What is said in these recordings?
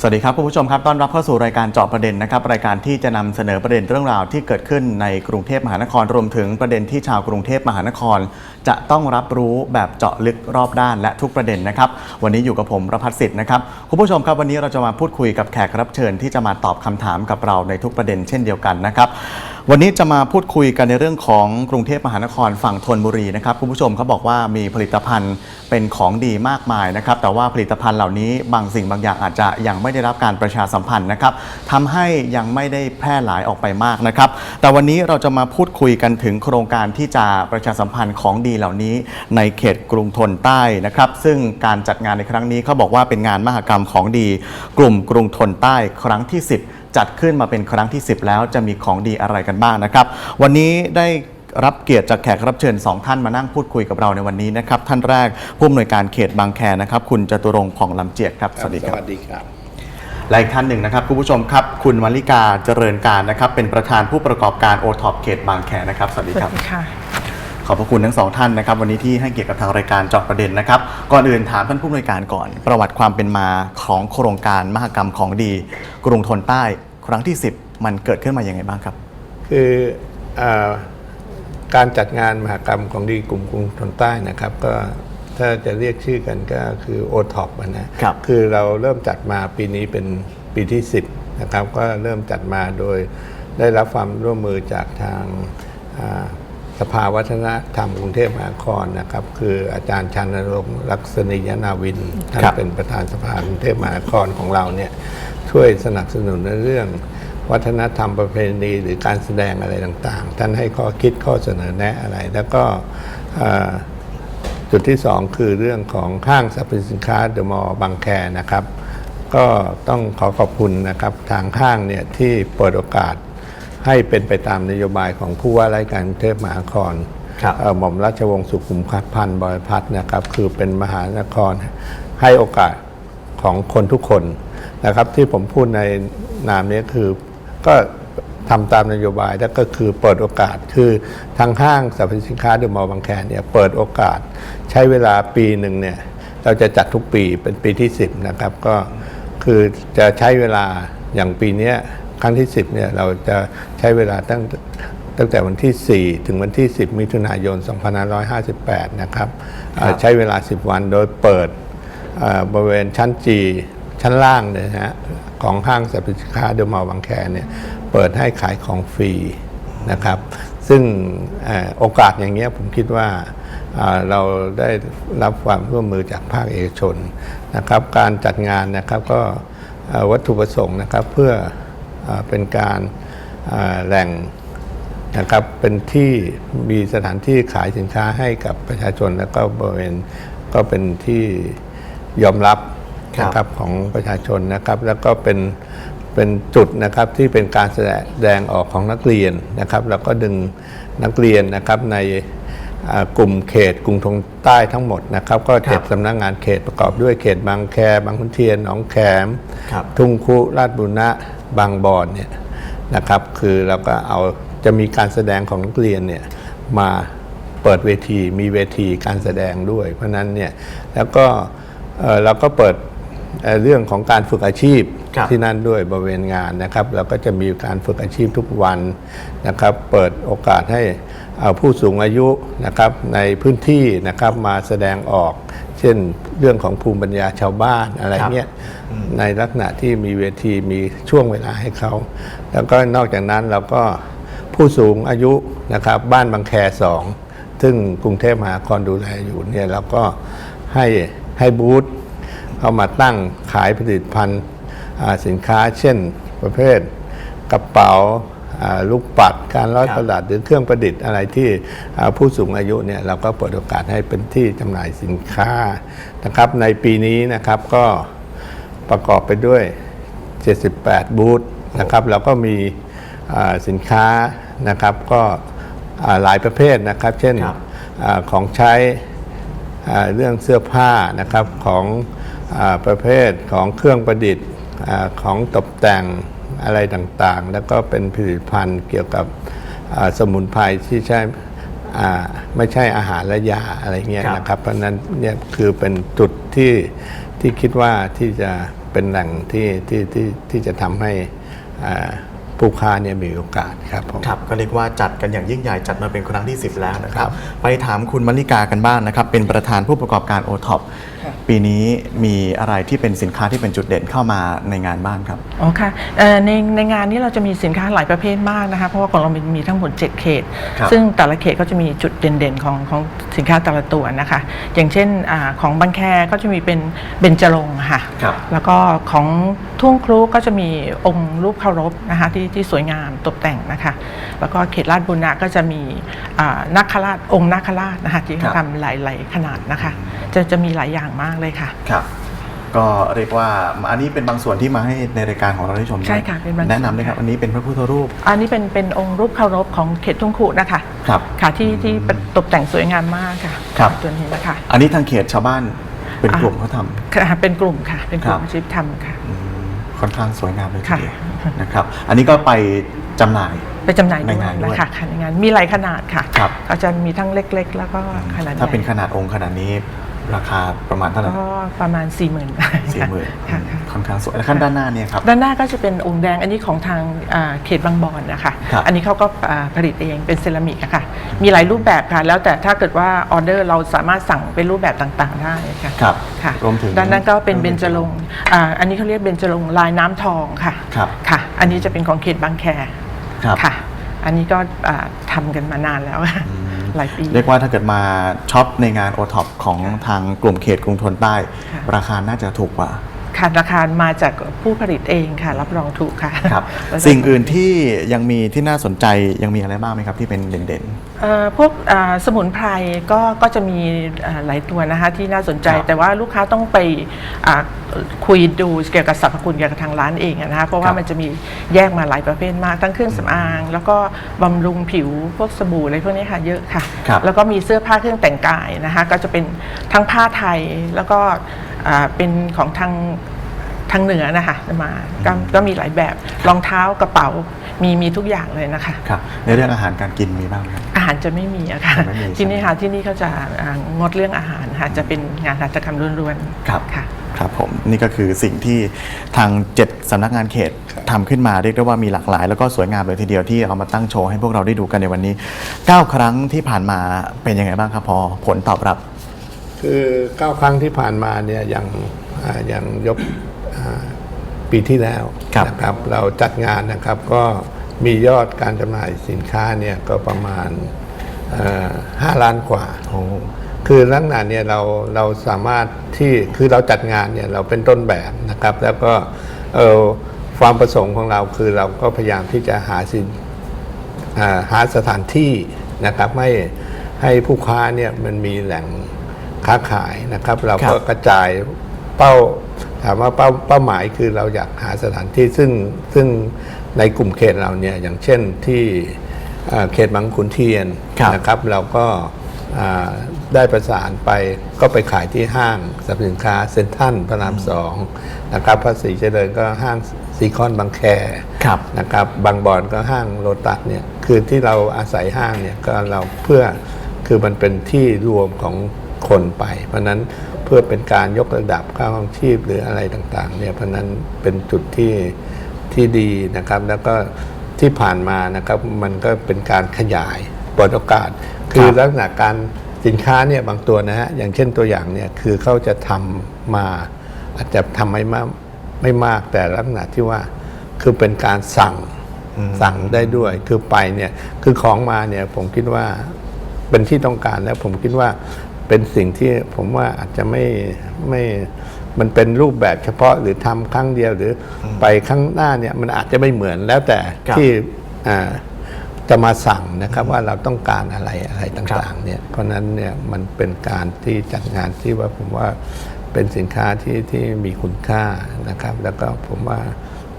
สวัสดีครับคุณผู้ชมครับต้อนรับเข้าสู่รายการเจาะประเด็นนะครับรายการที่จะนำเสนอประเด็นเรื่องราวที่เกิดขึ้นในกรุงเทพมหานครรวมถึงประเด็นที่ชาวกรุงเทพมหานคร จะต้องรับรู้แบบเจาะลึกรอบด้านและทุกประเด็นนะครับวันนี้อยู่กับผมประพัฒน์สิทธิ์นะครับคุณผู้ชมครับวันนี้เราจะมาพูดคุยกับแขกรับเชิญที่จะมาตอบคำถามกับเราในทุกประเด็นเช่นเดียวกันนะครับ วันนี้จะมาพูดคุยกันในเรื่องของกรุงเทพมหานครฝั่งธนบุรีนะครับคุณผู้ชมเขาบอกว่ามีผลิตภัณฑ์เป็นของดีมากมายนะครับแต่ว่าผลิตภัณฑ์เหล่านี้บางสิ่งบางอย่างอาจจะยังไม่ได้รับการประชาสัมพันธ์นะครับทำให้ยังไม่ได้แพร่หลายออกไปมากนะครับแต่วันนี้เราจะมาพูดคุยกันถึงโครงการที่จะประชาสัมพันธ์ของดีเหล่านี้ ในเขตกรุงทนใต้นะครับซึ่งการจัดงานในครั้งนี้เขาบอกว่าเป็นงานมหกรรมของดี กลุ่มกรุงทนใต้ครั้งที่ 10จัดขึ้นมาเป็นครั้งที่ 10 แล้วจะมีของดีอะไรกันบ้างนะครับ วันนี้ได้รับเกียรติจากแขกรับเชิญ 2 ท่านมานั่งพูดคุยกับเราในวันนี้นะครับ ท่านแรกผู้อำนวยการเขตบางแคนะครับ คุณจตุรงค์ผ่องลำเจียดครับสวัสดีครับ สวัสดีครับและอีกท่านหนึ่งนะครับคุณผู้ชมครับ คุณมาริกาเจริญการนะครับ เป็นประธานผู้ประกอบการโอท็อปเขตบางแคนะครับ สวัสดีครับค่ะ ขอบพระคุณทั้งสองท่านนะครับ วันนี้ที่ให้เกียรติกับทางรายการเจาะประเด็นนะครับก่อนอื่นถามท่านผู้อำนวยการก่อน ประวัติความเป็นมาของโครงการมหกรรมของดี กรุงทนใต้ครั้งที่ 10 มันเกิดขึ้นมาอย่างไงบ้างครับ คืออาการจัดงานมหกรรมของดีกลุ่มกรุงทนใต้นะครับ ก็ถ้าจะเรียกชื่อกันก็คือโอท็อปนะครับคือเราเริ่มจัดมาปีนี้เป็นปีที่ 10นะครับก็เริ่มจัดมาโดยได้รับความร่วมมือจากทางอ่า สภาวัฒนธรรมกรุงเทพมหานครนะครับ คืออาจารย์ชันรงค์ลักษณียนาวินท่านครับเป็นประธานสภากรุงเทพมหานครของเราเนี่ยช่วยสนับสนุนในเรื่อง วัฒนธรรมประเพณีหรือการแสดงอะไรต่างๆ ท่านให้ข้อคิดข้อเสนอแนะอะไร แล้วก็เอ่อจุดที่สองคือเรื่องของห้างสรรพสินค้าเดอะมอลล์บางแคนะครับ ก็ต้องขอขอบคุณนะครับทางห้างเนี่ยที่เปิดโอกาส ให้เป็นไปตามนโยบายของผู้ว่าราชการกรุงเทพมหานครครับเอ่อหม่อมราชวงศ์สุขุมพันธ์บริพัตรนะครับ คือเป็นมหานครให้โอกาสของคนทุกคนนะครับ ที่ผมพูดในนามนี้คือก็ทำตามนโยบายแล้วก็คือเปิดโอกาสคือทางห้างสรรพสินค้าเดอะมอลล์บางแคเนี่ยเปิดโอกาสใช้เวลาปีหนึ่งเนี่ยเราจะจัดทุกปีเป็นปีที่ 10 นะครับ ก็คือจะใช้เวลาอย่างปีเนี้ย ครั้งที่ 10เนี่ยเราจะใช้เวลาตั้งตั้งแต่วันที่ 4 ถึงวันที่ 10 มิถุนายน 2558 นะครับเอ่อใช้เวลา 10 วันโดยเปิดเอ่อบริเวณชั้นจีชั้นล่างเนี่ยนะฮะของห้างสรรพสินค้าเดอะมอลล์บางแคเนี่ยเปิดให้ขายของฟรีนะครับ ซึ่งเอ่อโอกาสอย่างเงี้ยผมคิดว่าเอ่อเราได้รับความร่วมมือจากภาคเอกชนนะครับ การจัดงานนะครับก็เอ่อวัตถุประสงค์นะครับเพื่อ เอ่อเป็นการเอ่อแหล่งนะครับเป็นที่มีสถานที่ขายสินค้าให้กับประชาชนแล้วก็บริเวณก็เป็นที่ยอมรับครับนะครับของประชาชนนะครับ แล้วก็เป็นเป็นจุดนะครับที่เป็นการแสดงออกของนักเรียนนะครับ แล้วก็ดึงนักเรียนนะครับในอ่ากลุ่มเขตกรุงทงใต้ทั้งหมดนะครับ ก็เจ็ดสำนักงานเขตประกอบด้วยเขตบางแคบางขุนเทียนหนองแขมครับทุ่งคุราชบุรณะ บางบอนเนี่ยนะครับ คือเราก็เอาจะมีการแสดงของนักเรียนเนี่ยมาเปิดเวทีมีเวทีการแสดงด้วย เพราะฉะนั้นเนี่ยแล้วก็เอ่อเราก็เปิดเอ่อเรื่องของการฝึกอาชีพครับที่นั่นด้วยบริเวณงานนะครับ เราก็จะมีการฝึกอาชีพทุกวันนะครับ เปิดโอกาสให้เอ่อ ผู้สูงอายุนะครับในพื้นที่นะครับมาแสดงออก เช่นเรื่องของภูมิปัญญาชาวบ้านอะไรเงี้ยในลักษณะที่มีเวทีมีช่วงเวลาให้เขา แล้วก็นอกจากนั้นเราก็ผู้สูงอายุนะครับบ้านบางแคสองซึ่งกรุงเทพมหานครดูแลอยู่เนี่ยเราก็ให้ให้บูธเข้ามาตั้งขายผลิตภัณฑ์อ่าสินค้า เช่นประเภทกระเป๋าอ่า ลูกปัดการร้อยครับประดับหรือเครื่องประดิษฐ์อะไรที่อ่าผู้สูงอายุเนี่ยเราก็เปิดโอกาสให้เป็นที่จำหน่ายสินค้านะครับ ในปีนี้นะครับก็ประกอบไปด้วย 78 บูธนะครับแล้วก็มีอ่าสินค้านะครับก็อ่าหลายประเภทนะครับ เช่นครับอาของใช้อ่าเรื่องเสื้อผ้านะครับของอาประเภทของเครื่องประดิษฐ์อาของตกแต่ง อะไรต่างๆ แล้วก็เป็นผลิตภัณฑ์เกี่ยวกับอ่าสมุนไพรที่ใช้อ่าไม่ใช่อาหารและยาอะไรเงี้ยครับนะครับ เพราะฉะนั้นเนี่ยคือเป็นจุดที่ที่คิดว่าที่จะเป็นแหล่งที่ที่ที่ที่จะทำให้อ่าผู้ค้าเนี่ยมีโอกาสครับผมครับก็เรียกว่าจัดกันอย่างยิ่งใหญ่จัดมาเป็นครั้งที่ 10 แล้วนะครัครับบไปถามคุณมลิกากันบ้างนะครับ เป็นประธานผู้ประกอบการโอท็อปค่ะ ปีนี้มีอะไรที่เป็นสินค้าที่เป็นจุดเด่นเข้ามาในงานบ้างครับ อ๋อค่ะเอ่อในในงานนี้เราจะมีสินค้าหลายประเภทมากนะคะเพราะว่าของเรามีมีทั้งหมด7เขตครับซึ่งแต่ละเขตก็จะมีจุดเด่นๆของของสินค้าแต่ละตัวนะคะ อย่างเช่นอาของบางแคก็จะมีเป็นเบญจรงค์ค่ะครับแล้วก็ของทุ่งครุก็จะมีองค์รูปเคารพนะคะที่ที่สวยงามตกแต่งนะคะ แล้วก็เขตลาดบุรณะก็จะมีอ่านาคราชองค์นาคราชนะคะที่ครัเขาบทำหลายๆขนาดนะคะ จะจะมีหลายอย่างมากเลยค่ะ ครับ ก็เรียกว่าอันนี้เป็นบางส่วนที่มาให้ในรายการของเราได้ชมด้วยใช่ค่ะเป็นบางส่วน แนะนำเลยครับอันนี้เป็นพระพุทธรูป อันนี้เป็นเป็นองค์รูปเคารพของเขตทุ่งครุนะคะครับค่ะที่ที่ตกแต่งสวยงามมากค่ะครับ ตัวนี้นะคะ อันนี้ทางเขตชาวบ้านเป็นกลุ่มเขาทำ ค่ะเป็นกลุ่มค่ะ เป็นกลุ่ครัมบอาชีพทำค่ะ อืมค่อนข้างสวยงามเลยทีค่ะเดียวนะครับ อันนี้ก็ไปจำหน่าย ไปจำหน่ายในด้วยงานด้วยนะคะค่ะในงานมีหลายขนาดค่ะครับก็จะมีทั้งเล็ก ๆ แล้วก็ขนาดใหญ่ถ้าเป็นขนาดองค์ขนาดนี้ ราคาประมาณเท่าไหร่ก็ประมาณ4ี่หมื่นสี่หมื่นค่ะค่ะค่อนข้างสวยแล้วขั้นด้านหน้าเนี่ยครับด้านหน้าก็จะเป็นองค์แดงอันนี้ของทางอ่าเขตบางบอนนะคะครับอันนี้เขาก็อ่าผลิตเองเป็นเซรามิกอะค่ะมีหลายรูปแบบค่ะ แล้วแต่ถ้าเกิดว่าออเดอร์เราสามารถสั่งเป็นรูปแบบต่างๆได้ค่ะครับค่ะรวมถึงด้านนั้นก็เป็นเบญจรงค์อ่าอันนี้เขาเรียกเบญจรงค์ลายน้ำทองค่ะครับค่ะ อันนี้จะเป็นของเขตบางแคครับค่ะอันนี้ก็อ่าทำกันมานานแล้ว หลายปีเรียกว่าถ้าเกิดมาช็อปในงานโอท็อปของทางกลุ่มเขตกรุงทนใต้ค่ะราคาน่าจะถูกกว่า ค่ะราคามาจากผู้ผลิตเองค่ะ รับรองถูกค่ะครับแล้วก็สิ่งอื่นที่ยังมีที่น่าสนใจยังมีอะไรบ้างไหมครับที่เป็นเด่นเอ่อพวกอ่าสมุนไพรก็ก็จะมีอ่าหลายตัวนะคะที่น่าสนใจครับแต่ว่าลูกค้าต้องไปอ่าคุยดูเกี่ยวกับสรรพคุณเกี่ยวกับทางร้านเองอะนะคะเพราะคว่ารับมันจะมีแยกมาหลายประเภทมากทั้งเครื่องสำอาง แล้วก็บำรุงผิวพวกสบู่อะไรพวกนี้ค่ะเยอะค่ะครับแล้วก็มีเสื้อผ้าเครื่องแต่งกายนะคะก็จะเป็นทั้งผ้าไทยแล้วก็อ่า เป็นของทางทางเหนือนะคะมาก็ก็มีหลายแบบรองเท้ากระเป๋ามีมีทุกอย่างเลยนะคะๆครับในเรื่องอาหารการกินมีบ้างไหมครับอาหารจะไม่มีอะค่ะจะไม่มีที่นี่ใช่ไหมค่ะที่นี่เขาจะอ่างดเรื่องอาหารค่ะจะเป็นงานหัตถกรรมล้วนๆครับค่ะครับผมนี่ก็คือสิ่งที่ทาง 7สำนักงานเขตทำขึ้นมาเรียกได้ว่ามีหลากหลาย แล้วก็สวยงามเลยทีเดียวที่เอามาตั้งโชว์ให้พวกเราได้ดูกันในวันนี้ 9 ครั้งที่ผ่านมาเป็นยังไงบ้างครับพอผลตอบรับ คือเก้าครั้งที่ผ่านมาเนี่ยอย่างอ่าอย่างยกอ่าปีที่แล้วครับนะครับ เราจัดงานนะครับก็มียอดการจำหน่ายสินค้าเนี่ยก็ประมาณเอ่อห้าล้านกว่าโอ้คือลักษณะเนี่ยเราเราสามารถที่คือเราจัดงานเนี่ยเราเป็นต้นแบบนะครับ แล้วก็เออความประสงค์ของเราคือเราก็พยายามที่จะหาสินอ่าหาสถานที่นะครับให้ให้ผู้ค้าเนี่ยมันมีแหล่ง ค้าขายนะครับ เราก็ครับกระจายเป้าถามว่าเป้าเป้าหมายคือเราอยากหาสถานที่ซึ่งซึ่งในกลุ่มเขตเราเนี่ยอย่างเช่นที่เอ่อเขตบางขุนเทียนครับนะครับ เราก็อ่าได้ประสานไปก็ไปขายที่ห้างสรรพสินค้าเซ็นทรัลพระรามสองนะครับภาษีเจริญก็ห้างซีคอนบางแคครับนะครับบางบอนก็ห้างโลตัสเนี่ยคือที่เราอาศัยห้างเนี่ยก็เราเพื่อคือมันเป็นที่รวมของ คนไป เพราะฉะนั้นเพื่อเป็นการยกระดับค่าครองชีพหรืออะไรต่างๆเนี่ยเพราะฉะนั้นเป็นจุดที่ที่ดีนะครับ แล้วก็ที่ผ่านมานะครับมันก็เป็นการขยายเปิดโอกาส คือลักษณะการสินค้าเนี่ยบางตัวนะฮะอย่างเช่นตัวอย่างเนี่ยคือเขาจะทำมาอาจจะทำไม่มากไม่มากแต่ลักษณะที่ว่าคือเป็นการสั่งสั่งได้ด้วย คือไปเนี่ยคือของมาเนี่ยผมคิดว่าเป็นที่ต้องการแล้วผมคิดว่า เป็นสิ่งที่ผมว่าอาจจะไม่ไม่มันเป็นรูปแบบเฉพาะหรือทำครั้งเดียวหรืออไปครั้งหน้าเนี่ยมันอาจจะไม่เหมือนแล้วแต่ครับ ที่อ่าจะมาสั่งนะครับว่าเราต้องการอะไรอะไรต่างๆเนี่ยเพราะฉะนั้นเนี่ยมันเป็นการที่จัดงานที่ว่าผมว่าเป็นสินค้าที่ที่มีคุณค่านะครับ แล้วก็ผมว่า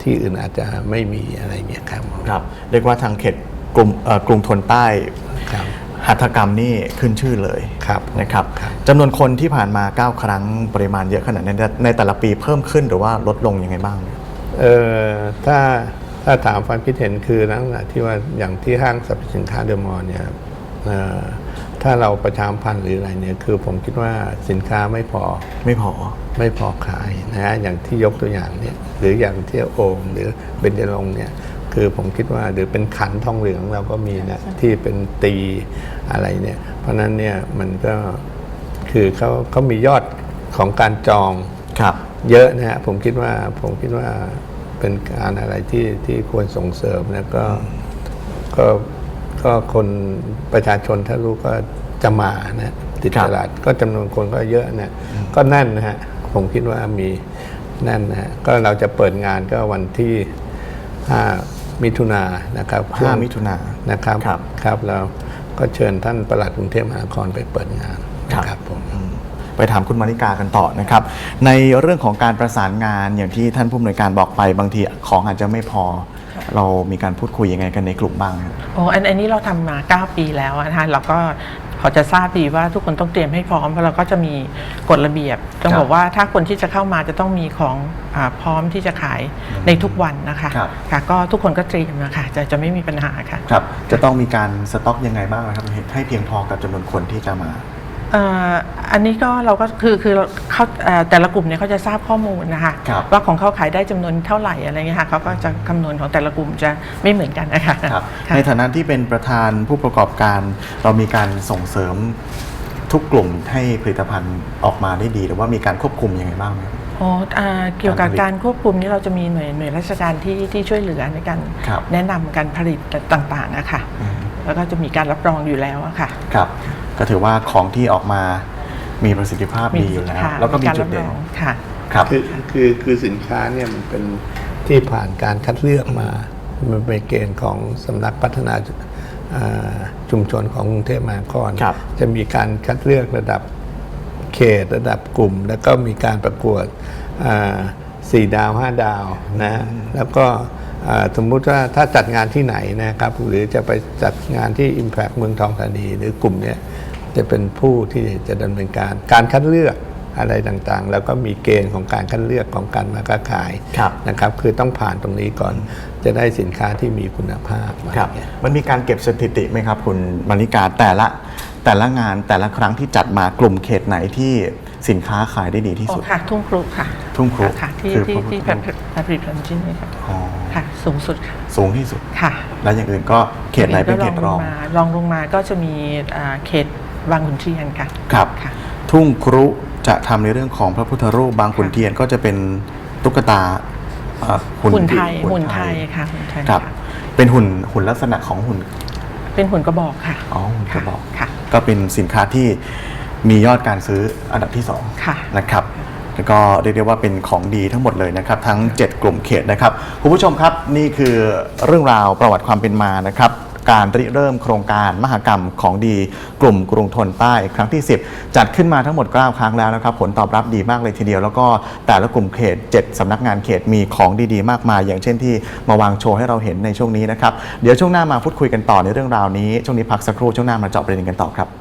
ที่อื่นอาจจะไม่มีอะไรเนี่ยครับครับ เรียกว่าทางเขตกลุ่มเอ่อกรุงทนใต้ ครับ หัตถกรรมนี่ขึ้นชื่อเลยครับนะครับครับจำนวนคนที่ผ่านมา 9 ครั้งปริมาณเยอะขนาดนี้นในแต่ละปีเพิ่มขึ้นหรือว่าลดลงยังไงบ้างเออถ้าถ้าถามความคิดเห็นคือลักษณะที่ว่าอย่างที่ห้างสรรพสินค้าเดอะมอลล์เนี่ยเอ่อถ้าเราประชาสัมพันธ์หรืออะไรเนี่ยคือผมคิดว่าสินค้าไม่พอไม่พอไม่พอขายนะฮะอย่างที่ยกตัวอย่างเนี่ยหรืออย่างที่โอมหรือเบญจรงค์เนี่ย คือผมคิดว่าหรือเป็นขันทองเหลืองเราก็มีนะที่เป็นตีอะไรเนี่ย เพราะฉะนั้นเนี่ยมันก็คือเขาเขามียอดของการจองครับ เยอะนะฮะผมคิดว่าผมคิดว่าเป็นการอะไรที่ที่ควรส่งเสริมแล้วก็ก็ก็คนประชาชนถ้ารู้ก็จะมานะติดครับตลาดก็จำนวนคนก็เยอะนะก็แน่นนะฮะผมคิดว่ามีแน่นนะฮะก็เราจะเปิดงานก็วันที่5 มิถุนายนนะครับ5มิถุนายนนะครับครับครับแล้วก็เชิญท่านประหลัดกรุงเทพมหานครไปเปิดงานนะครับผมไปถามคุณมาริกากันต่อนะครับ ในเรื่องของการประสานงานอย่างที่ท่านผู้อำนวยการบอกไปบางทีของอาจจะไม่พอ เรามีการพูดคุยยังไงกันในกลุ่มบ้างครับโอ้อันอันนี้เราทำมา 9 ปีแล้วอะนะคะเราก็ พอจะทราบดีว่าทุกคนต้องเตรียมให้พร้อมเพราะเราก็จะมีกฎระเบียบต้องครับบอกว่าถ้าคนที่จะเข้ามาจะต้องมีของอาพร้อมที่จะขายในทุกวันนะคะครับค่ะก็ทุกคนก็เตรียมนะคะจะจะไม่มีปัญหาค่ะครับจะต้องมีการสต็อกยังไงบ้างนะครับให้เพียงพอกับจำนวนคนที่จะมาเอ่ออันนี้ก็เราก็คือคือเราเขาเอ่อแต่ละกลุ่มเนี่ยเขาจะทราบข้อมูลนะคะครับว่าของเขาขายได้จำนวนเท่าไหร่อะไรเงี้ยค่ะเขาก็จะคำนวณของแต่ละกลุ่มจะไม่เหมือนกันนะคะครับค่ะในฐานะที่เป็นประธานผู้ประกอบการ เรามีการส่งเสริมทุกกลุ่มให้ผลิตภัณฑ์ออกมาได้ดีหรือว่ามีการควบคุมยังไงบ้างไหมครับอ๋ออ่าเกี่ยวกับการผลิตการควบคุมนี่เราจะมีหน่วยหน่วยราชการที่ที่ช่วยเหลือในการครับแนะนำการผลิตต่างๆนะคะอืมแล้วก็จะมีการรับรองอยู่แล้วอะค่ะครับ ก็ถือว่าของที่ออกมามีประสิทธิภาพดีอยู่แล้วค่ะแล้วก็มีารจุดรับเด่รนองค่ะครับคือคือคือสินค้าเนี่ยมันเป็นที่ผ่านการคัดเลือกมา มันเป็นเกณฑ์ของสำนักพัฒนาอ่าชุมชนของกรุงเทพมหานครครับจะมีการคัดเลือกระดับเขตระดับกลุ่ม แล้วก็มีการประกวดอ่าสี่ดาวห้าดาวนะแล้วก็อ่าสมมุติว่าถ้าจัดงานที่ไหนนะครับ หรือจะไปจัดงานที่ Impact เมืองทองธานีหรือกลุ่มเนี้ย จะเป็นผู้ที่จะดำเนินการการคัดเลือกอะไรต่างๆ แล้วก็มีเกณฑ์ของการคัดเลือกของการมาค้าขายครับนะครับ คือต้องผ่านตรงนี้ก่อนจะได้สินค้าที่มีคุณภาพครับอะไเงี้ยมันมีการเก็บสถิติไหมครับ คุณมาริกาแต่ละแต่ละงานแต่ละครั้งที่จัดมากลุ่มเขตไหนที่สินค้าขายได้ดีที่อ๋อสุดค่ะ ทุ่งครุค่ะ ทุ่งครุค่ะที่คือที่พระพุทธที่รูปผลิตภัณฑ์ชิ้นนี้ค่ะอ๋อค่ะ สูงสุดค่ะ สูงที่สุดค่ะ แล้วอย่างอื่นก็เขตไหนเป็นเขตรองลมาลองลงมาก็จะมีอ่าเขต บางขุนเทียนค่ะครับ ค่ะ ทุ่งครุจะทำในเรื่องของพระพุทธรูปบางขุนเทียนก็จะเป็นตุ๊กตาเอ่อหุ่นไทยหุ่หุ่นไทยค่ะหุ่นไทยครับ ค่ะเป็นหุ่นหุ่นลักษณะของหุ่นเป็นหุ่นกระบอกค่ะ อ๋อหุ่นกระบอก ค่ะก็เป็นสินค้าที่มียอดการซื้ออันดับที่2ค่ะ นะครับ แล้วก็เรียกได้ว่าเป็นของดีทั้งหมดเลยนะครับ ทั้ง 7 กลุ่มเขตนะครับคุณผู้ชมครับนี่คือเรื่องราวประวัติความเป็นมานะครับ การริเริ่มโครงการมหกรรมของดีกลุ่มกรุงทนใต้ครั้งที่ 10 จัดขึ้นมาทั้งหมด 9 ครั้งแล้วนะครับ ผลตอบรับดีมากเลยทีเดียว แล้วก็แต่ละกลุ่มเขต 7สำนักงานเขตมีของดีๆ มากมาย อย่างเช่นที่มาวางโชว์ให้เราเห็นในช่วงนี้นะครับ เดี๋ยวช่วงหน้ามาพูดคุยกันต่อในเรื่องราวนี้ ช่วงนี้พักสักครู่ช่วงหน้ามาเจาะประเด็นกันต่อครับ